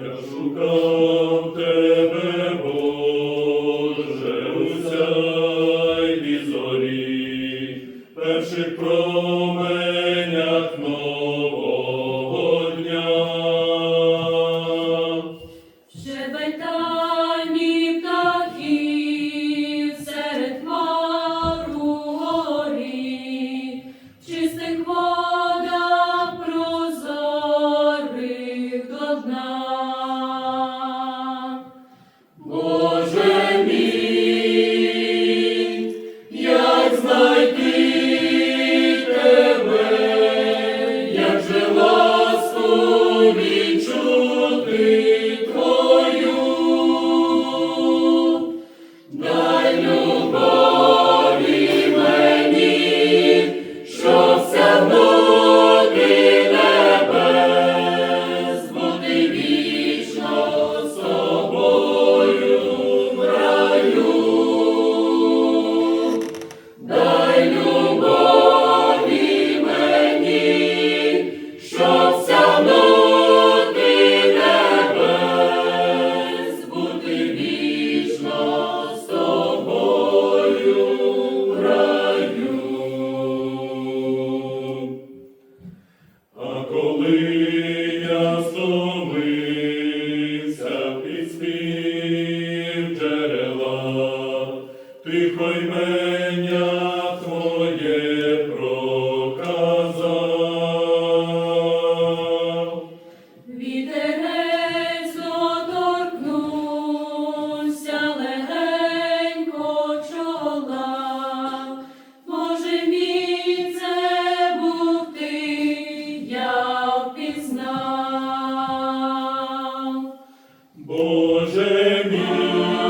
Я шукав тебе, Боже, у сяйві зорі, перших променях нового дня. minciunii. Ти проймення Твоє проказав. Вітерець доторкнувся легенько чола, Боже мій, це. Боже мій,